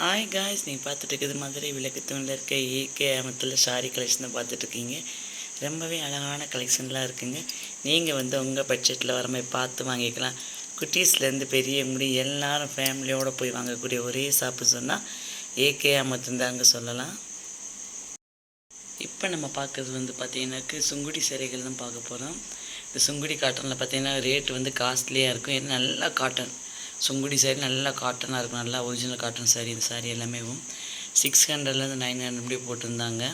Hi guys நீங்கள் பார்த்துட்டு இருக்கிறது மதுரை விளக்கு இருக்க ஏகே அமத்தில் சாரி கலெக்ஷன் தான் பார்த்துட்ருக்கீங்க ரொம்பவே அழகான கலெக்ஷன்லாம் இருக்குங்க. நீங்கள் வந்து உங்கள் பட்ஜெட்டில் வர மாதிரி பார்த்து வாங்கிக்கலாம். குட்டீஸ்லேருந்து பெரிய முடி எல்லாரும் ஃபேமிலியோடு போய் வாங்கக்கூடிய ஒரே ஷாப்பு சொன்னால் ஏகே அமத்துன்னு தாங்க சொல்லலாம். இப்போ நம்ம பார்க்குறது வந்து பார்த்தீங்கன்னாக்கு சுங்குடி சேரைகள் தான் பார்க்க போகிறோம் இந்த சுங்குடி காட்டனில் பார்த்தீங்கன்னா ரேட் வந்து காஸ்ட்லியாக இருக்கும். ஏன்னா நல்லா காட்டன் சுங்குடி சாரி நல்லா காட்டனாக இருக்கும். நல்லா ஒரிஜினல் காட்டன் சாரி இந்த சாரி எல்லாமே சிக்ஸ் ஹண்ட்ரட்லேருந்து நைன் ஹண்ட்ரட் அப்படியே போட்டிருந்தாங்க.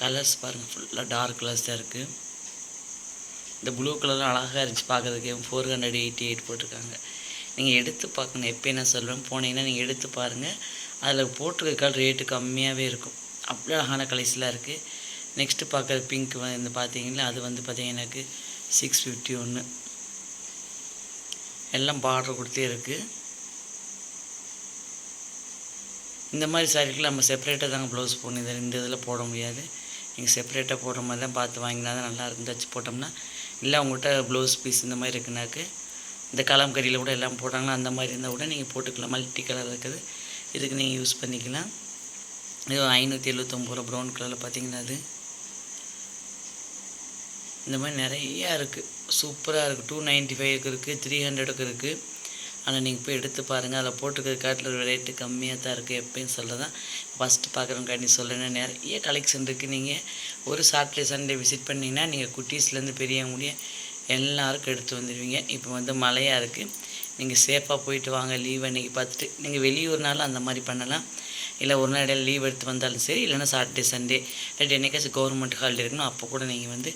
கலர்ஸ் பாருங்கள் ஃபுல்லாக டார்க் கலர்ஸ் தான் இருக்குது இந்த ப்ளூ கலர்லாம் அழகாக இருந்துச்சு பார்க்குறதுக்கு. ஃபோர் ஹண்ட்ரட் எயிட்டி எயிட் போட்டிருக்காங்க. நீங்கள் எடுத்து பார்க்கணும். எப்போ நான் சொல்கிறேன் போனீங்கன்னா நீங்கள் எடுத்து பாருங்கள் அதில் போட்டிருக்கால் ரேட்டு கம்மியாகவே இருக்கும். அப்படியே அழகான கலர்ஸ்லாம் இருக்குது நெக்ஸ்ட்டு பார்க்குற பிங்க் வந்து பார்த்தீங்கன்னா அது வந்து பார்த்தீங்கன்னாக்கு சிக்ஸ் ஃபிஃப்டி ஒன்று எல்லாம் பார்டர் கொடுத்தே இருக்குது இந்த மாதிரி சாரிக்கு நம்ம செப்பரேட்டாக தாங்க ப்ளவுஸ் போடணும். இதில் இந்த இதில் போட முடியாது. நீங்கள் செப்பரேட்டாக போடுற மாதிரி தான் பார்த்து வாங்கினா தான் நல்லா இருக்கும் போட்டோம்னா இல்லை உங்கள்கிட்ட ப்ளவுஸ் பீஸ் இந்த மாதிரி இருக்குனாக்கு இந்த கலாம்கரியில் கூட எல்லாம் போட்டாங்கன்னா அந்த மாதிரி இருந்தால் கூட நீங்கள் போட்டுக்கலாம். மல்டி கலர் இருக்குது. இதுக்கு நீங்கள் யூஸ் பண்ணிக்கலாம். இது ஐநூற்றி எழுபத்தொம்பது ரூபா ப்ரௌன் கலரில் பார்த்தீங்கன்னா அது. இந்த மாதிரி நிறையா இருக்குது சூப்பராக இருக்குது டூ நைன்ட்டி ஃபைவ்க்கு இருக்குது த்ரீ ஹண்ட்ரடுக்கு இருக்குது ஆனால் நீங்கள் போய் எடுத்து பாருங்கள் அதில் போட்டுக்கிற காட்டில் ரேட்டு கம்மியாக தான் இருக்குது எப்பயும் சொல்கிறதான் ஃபஸ்ட்டு பார்க்குறவங்காட்டி சொல்லணும் நிறைய கலெக்ஷன் இருக்குது நீங்கள் ஒரு சாட்டர்டே சண்டே விசிட் பண்ணிங்கன்னா நீங்கள் குட்டீஸ்லேருந்து பெரியவங்க முடிய எல்லாருக்கும் எடுத்து வந்துடுவீங்க இப்போ வந்து மழையாக இருக்குது நீங்கள் சேஃபாக போயிட்டு வாங்க. லீவ் அன்றைக்கி பார்த்துட்டு நீங்கள் வெளியூர்னாலும் அந்த மாதிரி பண்ணலாம். இல்லை ஒரு நாள் இடையில லீவ் எடுத்து வந்தாலும் சரி. இல்லைன்னா சாட்டர்டே சண்டே இல்லாட்டி என்னைக்காச்சும் கவர்மெண்ட் ஹாலிடே இருக்கணும் அப்போ கூட நீங்கள் வந்து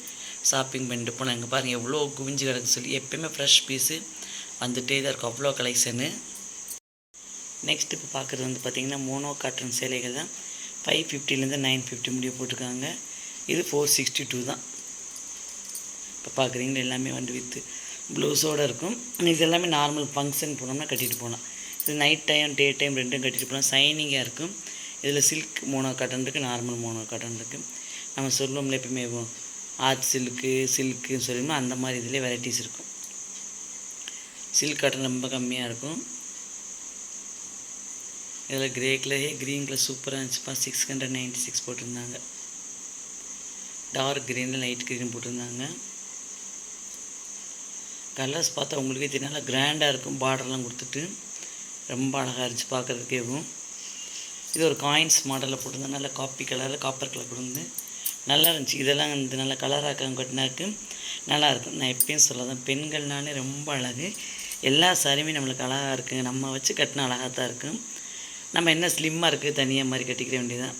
ஷாப்பிங் பண்ணிட்டு போனால் இங்கே பாருங்கள் எவ்வளோ குவிஞ்சு கிடக்கு சொல்லி எப்போயுமே ஃப்ரெஷ் பீஸு வந்துகிட்டே தான் இருக்கும். அவ்வளோ கலெக்ஷனு நெக்ஸ்ட் இப்போ பார்க்குறது வந்து பார்த்திங்கன்னா மோனோ காட்டன் சேலைகள் தான். ஃபைவ் ஃபிஃப்டிலேருந்து நைன் ஃபிஃப்டி முடிய போட்டிருக்காங்க. இது ஃபோர் சிக்ஸ்டி டூ தான். இப்போ பார்க்குறீங்களா எல்லாமே வந்து வித்து ப்ளவுஸோடு இருக்கும். இது எல்லாமே நார்மல் ஃபங்க்ஷன் போனோம்னா கட்டிட்டு போகலாம் இது நைட் டைம் டே டைம் ரெண்டும் கட்டிட்டு போகலாம் சைனிங்காக இருக்கும். இதில் சில்க் மோனோ காட்டன் இருக்குது நார்மல் மோனோ காட்டன் இருக்குது நம்ம சொல்லுவோம்ல எப்பயுமே ஆர்ட் சில்க்கு சில்க்குன்னு சொல்லணும் அந்த மாதிரி இதிலே வெரைட்டிஸ் இருக்கும். சில்க் காட்டன் ரொம்ப கம்மியாக இருக்கும். இதில் கிரே கலரே க்ரீன் கலர் சூப்பராக இருந்துச்சுப்பா. சிக்ஸ் ஹண்ட்ரட் நைன்ட்டி சிக்ஸ் போட்டிருந்தாங்க டார்க் க்ரீனில் லைட் க்ரீன் போட்டிருந்தாங்க. கலர்ஸ் பார்த்தா உங்களுக்கே தெரியும். நல்லா கிராண்டாக இருக்கும். பார்டர்லாம் கொடுத்துட்டு ரொம்ப அழகாக இருந்துச்சு பார்க்குறதுக்கேவும். இது ஒரு காயின்ஸ் மாடலில் போட்டிருந்தாங்க. நல்லா காப்பி கலரில் காப்பர் கலர் கொடுந்து நல்லா இருந்துச்சு இதெல்லாம் வந்து நல்லா கலராக்கம் கட்டினாக்கு நல்லாயிருக்கும் நான் எப்பயும் சொல்லதான் பெண்கள்னாலே ரொம்ப அழகு. எல்லா சாரியுமே நம்மளுக்கு அழகாக இருக்குங்க. நம்ம வச்சு கட்டினா அழகாக தான் இருக்கும். நம்ம என்ன ஸ்லிம்மாக இருக்குது தனியாக மாதிரி கட்டிக்கிற வேண்டியதான்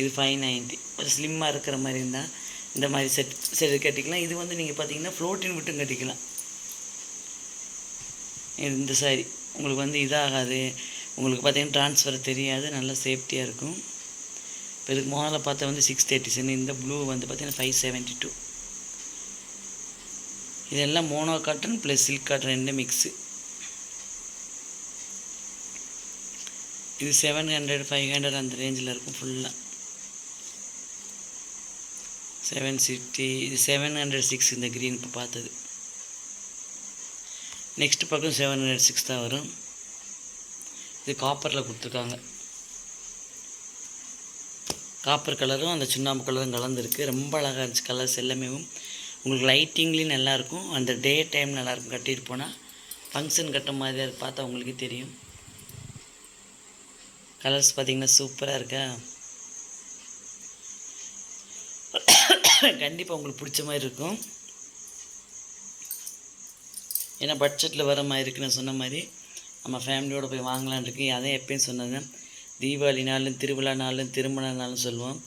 இது ஃபைவ் நைன்ட்டி ஒரு ஸ்லிம்மாக இருக்கிற மாதிரி இருந்தால் இந்த மாதிரி செட் செட் கட்டிக்கலாம். இது வந்து நீங்கள் பார்த்தீங்கன்னா ஃப்ளோட்டின் விட்டும் கட்டிக்கலாம். இந்த சாரி உங்களுக்கு வந்து இதாகாது. உங்களுக்கு பார்த்தீங்கன்னா ட்ரான்ஸ்ஃபர் தெரியாது. நல்லா சேஃப்டியாக இருக்கும். இப்போ இதுக்கு முதல்ல பார்த்தா வந்து சிக்ஸ் தேர்ட்டி சென் இந்த ப்ளூ வந்து பார்த்தீங்கன்னா ஃபைவ் செவன்ட்டி டூ இதெல்லாம் mono cotton plus silk cotton ரெண்டு மிக்ஸு இது செவன் ஹண்ட்ரட் ஃபைவ் ஹண்ட்ரட் அந்த ரேஞ்சில் இருக்கும் ஃபுல்லாக செவன் சிக்ஸ்டி இது செவன் ஹண்ட்ரட் சிக்ஸ் இந்த க்ரீன் இப்போ பார்த்தது. நெக்ஸ்ட் பக்கம் செவன் ஹண்ட்ரட் சிக்ஸ் தான் வரும். இது காப்பரில் கொடுத்துருக்காங்க. காப்பர் கலரும் அந்த சுண்ணாம்பு கலரும் கலந்துருக்கு. ரொம்ப அழகாக இருந்துச்சு கலர்ஸ் எல்லாமே உங்களுக்கு லைட்டிங்லேயும் நல்லாயிருக்கும் அந்த டே டைம் நல்லாயிருக்கும் கட்டிட்டு போனால் ஃபங்க்ஷன் கட்ட மாதிரி அது பார்த்தா உங்களுக்கே தெரியும். கலர்ஸ் பார்த்திங்கன்னா சூப்பராக இருக்கா? கண்டிப்பாக உங்களுக்கு பிடிச்ச மாதிரி இருக்கும். ஏன்னா பட்ஜெட்டில் வர மாதிரி இருக்குன்னு சொன்ன மாதிரி. நம்ம ஃபேமிலியோடு போய் வாங்கலான் இருக்கு. அதான் எப்பயும் சொன்னது. தீபாவளி நாளும் திருவிழா நாளும் திருமண நாளும் சொல்லுவோம்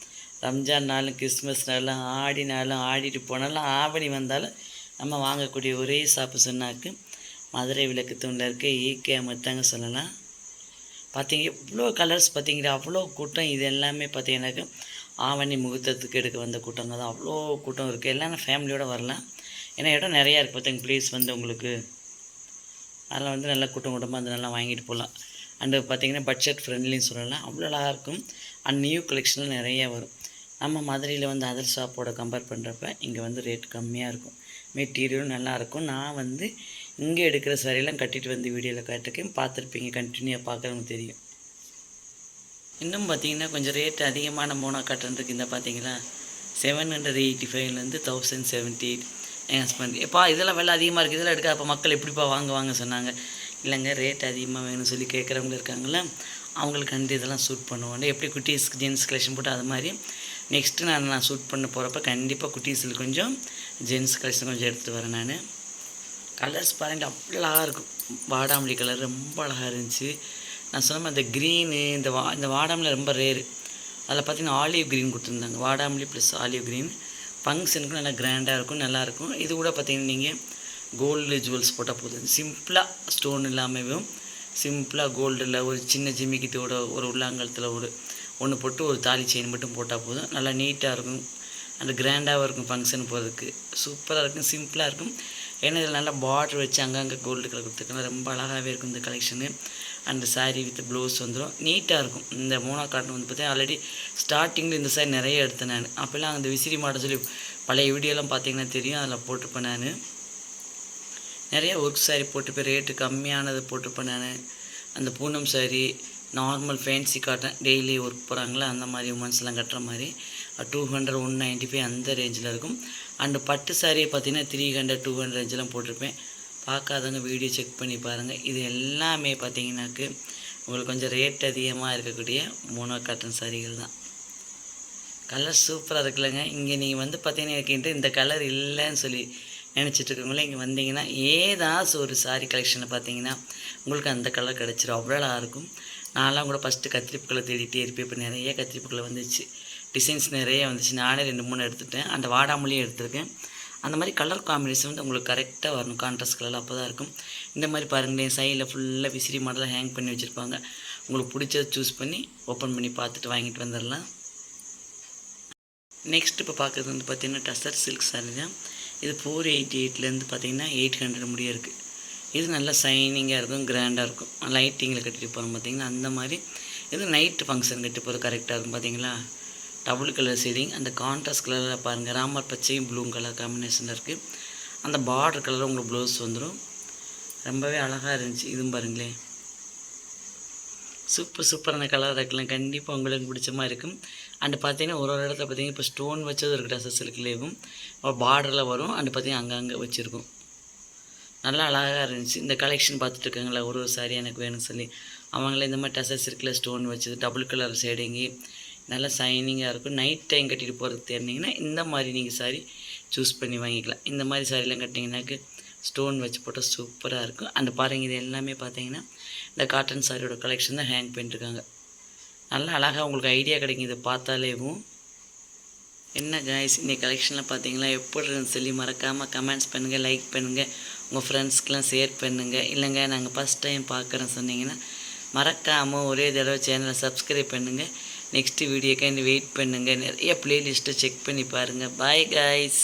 ரம்ஜான் நாளும் கிறிஸ்மஸ் நாளும் ஆடி நாளும் ஆடிட்டு போனாலும் ஆவணி வந்தாலும் நம்ம வாங்கக்கூடிய ஒரே ஷாப்பு சொன்னாக்கு மதுரை விளக்கு தூணில் இருக்க. ஈக்கே மத்தாங்க சொல்லலாம். பார்த்தீங்க இவ்வளோ கலர்ஸ் பார்த்தீங்கன்னா அவ்வளோ கூட்டம். இது எல்லாமே பார்த்தீங்கன்னாக்கா ஆவணி முகூர்த்தத்துக்கு எடுக்க வந்த கூட்டங்க தான். அவ்வளோ கூட்டம் இருக்குது எல்லாம் ஃபேமிலியோடு வரலாம். ஏன்னா இடம் நிறையா இருக்குது பார்த்தீங்க ப்ளீஸ் வந்து உங்களுக்கு. அதில் வந்து நல்லா கூட்டம் கூட்டமாக வந்து நல்லா வாங்கிட்டு போகலாம் அண்டு பார்த்தீங்கன்னா பட்ஜெட் ஃப்ரெண்ட்லின்னு சொல்லலாம். அவ்வளோ அழகாக அண்ட் நியூ கலெக்ஷனில் நிறையா வரும். நம்ம மதுரையில் வந்து அதர் ஷாப்போட கம்பேர் பண்ணுறப்ப இங்கே வந்து ரேட் கம்மியாக இருக்கும். மெட்டீரியலும் நல்லாயிருக்கும் நான் வந்து இங்கே எடுக்கிற சரியெல்லாம் கட்டிட்டு வந்து வீடியோவில் காட்டிருக்கேன். பார்த்துருப்பீங்க. கண்டினியூவாக பார்க்குறவங்க தெரியும். இன்னும் பார்த்தீங்கன்னா கொஞ்சம் ரேட் அதிகமான மோனா காட்டன் இருக்குது இந்த பார்த்தீங்களா? செவன் ஹண்ட்ரட் எயிட்டி ஃபைவ்லேருந்து தௌசண்ட் செவன்ட்டி எயிட் என் ஹஸ்பண்ட் எப்பா இதெல்லாம் விலை அதிகமாக இருக்குது இதெல்லாம் எடுக்க அப்போ மக்கள் எப்படிப்பா வாங்குவாங்க சொன்னாங்க. இல்லைங்க ரேட் அதிகமாக வேணும்னு சொல்லி கேட்குறவங்க இருக்காங்கள அவங்களுக்கு வந்து இதெல்லாம் சூட் பண்ணுவோம். எப்படி குட்டீஸ்க்கு ஜென்ஸ் கலெக்ஷன் போட்டு அது மாதிரி நெக்ஸ்ட்டு நான் நான் சூட் பண்ண போகிறப்ப கண்டிப்பாக குட்டீஸில் கொஞ்சம் ஜென்ஸ் கலெக்ஷன் கொஞ்சம் எடுத்துகிட்டு வரேன் நான். கலர்ஸ் பாருங்கள் அவ்வளோ அழகாக இருக்கும். வாடாமல்லி கலர் ரொம்ப அழகாக இருந்துச்சு. நான் சொன்ன மாதிரி இந்த க்ரீனு இந்த வா இந்த வாடாமல்லி ரொம்ப ரேரு அதில் பார்த்தீங்கன்னா ஆலிவ் க்ரீன் கொடுத்துருந்தாங்க. வாடாமல்லி ப்ளஸ் ஆலிவ் க்ரீன் ஃபங்க்ஷனுக்கும் நல்லா கிராண்டாக இருக்கும் நல்லாயிருக்கும் இது கூட பார்த்தீங்கன்னா நீங்கள் கோல்டு ஜுவல்ஸ் போட்டால் போதும். சிம்பிளாக ஸ்டோன் இல்லாமவும் சிம்பிளாக கோல்டில் ஒரு சின்ன ஜிமிக்கித்தோட ஒரு உள்ளாங்கலத்தில் ஒரு ஒன்று போட்டு ஒரு தாலி செயின் மட்டும் போட்டால் போதும். நல்லா நீட்டாக இருக்கும். அந்த கிராண்டாகவும் இருக்கும் ஃபங்க்ஷன் போகிறதுக்கு சூப்பராக இருக்கும் சிம்பிளாக இருக்கும். ஏன்னா இதில் நல்லா பார்டர் வச்சு அங்கங்கே கோல்டு கலர் கொடுத்துருக்கணும் ரொம்ப அழகாகவே இருக்கும் இந்த கலெக்ஷனு அந்த சாரீ வித் ப்ளவுஸ் வந்துடும் நீட்டாக இருக்கும். இந்த மோனா காட்டன் வந்து பார்த்தீங்கன்னா ஆல்ரெடி ஸ்டார்டிங்கில் இந்த சாரி நிறைய எடுத்தேன் நான். அப்போல்லாம் அந்த விசிறி மாட சொல்லி பழைய வீடியோலாம் பார்த்தீங்கன்னா தெரியும். அதில் போட்டிருப்பேன் நான். நிறைய ஒர்க் சாரீ போட்டுப்பேன் ரேட்டு கம்மியானது போட்டுப்பேன் நான் அந்த Poonam sari normal fancy cotton daily work போகிறாங்களே அந்த மாதிரி உமன்ஸ்லாம் கட்டுற மாதிரி two hundred one ninety five அந்த ரேஞ்சில் இருக்கும். அண்டு பட்டு சாரியை பார்த்தீங்கன்னா த்ரீ ஹண்ட்ரட் டூ ஹண்ட்ரட் ரேஞ்செலாம் போட்டிருப்பேன். பார்க்காதவங்க வீடியோ செக் பண்ணி பாருங்கள் இது எல்லாமே பார்த்தீங்கன்னாக்கு உங்களுக்கு கொஞ்சம் ரேட் அதிகமாக இருக்கக்கூடிய மோனோ காட்டன் சாரிகள் தான். கலர் சூப்பராக இருக்குல்லங்க. இங்கே நீங்கள் வந்து பார்த்தீங்கன்னா எனக்கு இந்த கலர் இல்லைன்னு சொல்லி நினச்சிட்ருக்கவங்களே இங்கே வந்தீங்கன்னா ஏதாச்சும் ஒரு சாரி கலெக்ஷனை பார்த்தீங்கன்னா உங்களுக்கு அந்த கலர் கிடச்சிரும். அவ்வளோ இருக்கும். நான்லாம் கூட ஃபஸ்ட்டு கத்திரிப்புக்களை தேடிட்டே இருப்பேன். இப்போ நிறைய கத்திரிப்புக்களை வந்துச்சு. டிசைன்ஸ் நிறைய வந்துச்சு. நானே ரெண்டு மூணு எடுத்துட்டேன். அந்த வாடாமொழியும் எடுத்திருக்கேன். அந்த மாதிரி கலர் காம்பினேஷன் வந்து உங்களுக்கு கரெக்டாக வரணும். கான்ட்ராஸ்ட் கலர் அப்போ தான் இருக்கும். இந்த மாதிரி பாருங்களேன். சைடில் ஃபுல்லாக விசிறி மாடலாக ஹேங் பண்ணி வச்சுருப்பாங்க. உங்களுக்கு பிடிச்சத சூஸ் பண்ணி ஓப்பன் பண்ணி பார்த்துட்டு வாங்கிட்டு வந்துடலாம். நெக்ஸ்ட் இப்போ பார்க்குறது வந்து பார்த்தீங்கன்னா டசர் சில்க் சாரி தான். இது ஃபோர் எயிட்டி எயிட்லேருந்து பார்த்தீங்கன்னா எயிட் ஹண்ட்ரட் முடிய இருக்குது இது நல்லா ஷைனிங்காக இருக்கும் கிராண்டாக இருக்கும். லைட்டிங்கில் கட்டிட்டு போகிறோம் பார்த்தீங்கன்னா அந்த மாதிரி. இது நைட்டு ஃபங்க்ஷன் கட்டி போகிறது கரெக்டாக இருக்கும் பார்த்தீங்களா டபுள் கலர் ஷேடிங் அந்த கான்ட்ராஸ்ட் கலரில் பாருங்கள் ராமர் பச்சையும் ப்ளூ கலர் காம்பினேஷனில் இருக்குது அந்த பார்டர் கலர் உங்களுக்கு ப்ளவுஸ் வந்துடும் ரொம்பவே அழகாக இருந்துச்சு. இதுவும் பாருங்களேன் சூப்பர் சூப்பரான கலர் இருக்கலாம் கண்டிப்பாக உங்களுக்கு பிடிச்ச மாதிரி இருக்கும். அண்டு பார்த்தீங்கன்னா ஒரு ஒரு இடத்துல பார்த்தீங்கன்னா இப்போ ஸ்டோன் வச்சது இருக்குது டசஸ் சில்க்லேயும் பார்டரில் வரும் அண்டு பார்த்தீங்கன்னா அங்கங்கே வச்சுருக்கும். நல்லா அழகாக இருந்துச்சு. இந்த கலெக்ஷன் பார்த்துட்டு இருக்காங்களா? ஒரு ஒரு சாரி எனக்கு வேணும்னு சொல்லி. அவங்களே இந்த மாதிரி டசஸ் இருக்குல்ல ஸ்டோன் வச்சது டபுள் கலர் ஷேடிங்கு நல்லா ஷைனிங்காக இருக்கும். நைட் டைம் கட்டிட்டு போகிறது தெரிஞ்சிங்கன்னா இந்த மாதிரி நீங்கள் சாரி சூஸ் பண்ணி வாங்கிக்கலாம். இந்த மாதிரி சாரிலாம் கட்டிங்கனாக்கு ஸ்டோன் வச்சு போட்டால் சூப்பராக இருக்கும். அந்த பாருங்க இது எல்லாமே பார்த்தீங்கன்னா இந்த காட்டன் சாரியோட கலெக்ஷன் தான் ஹேங் பண்ணிட்டுருக்காங்க நல்லா அழகாக உங்களுக்கு ஐடியா கிடைக்கும் இதை பார்த்தாலேவும். என்ன காய்ஸ் இன்றைக்கி கலெக்ஷனில் பார்த்தீங்களா? எப்படி இருந்துச்சு சொல்லி மறக்காமல் கமெண்ட்ஸ் பண்ணுங்கள் லைக் பண்ணுங்கள் உங்கள் ஃப்ரெண்ட்ஸ்க்கெலாம் ஷேர் பண்ணுங்கள் இல்லைங்க நாங்கள் ஃபஸ்ட் டைம் பார்க்குறோம் சொன்னீங்கன்னா மறக்காமல் ஒரே தடவை சேனலை சப்ஸ்கிரைப் பண்ணுங்கள் நெக்ஸ்ட்டு வீடியோக்காண்டி வெயிட் பண்ணுங்கள் நிறைய ப்ளேலிஸ்ட்டை செக் பண்ணி பாருங்கள் பாய் காய்ஸ்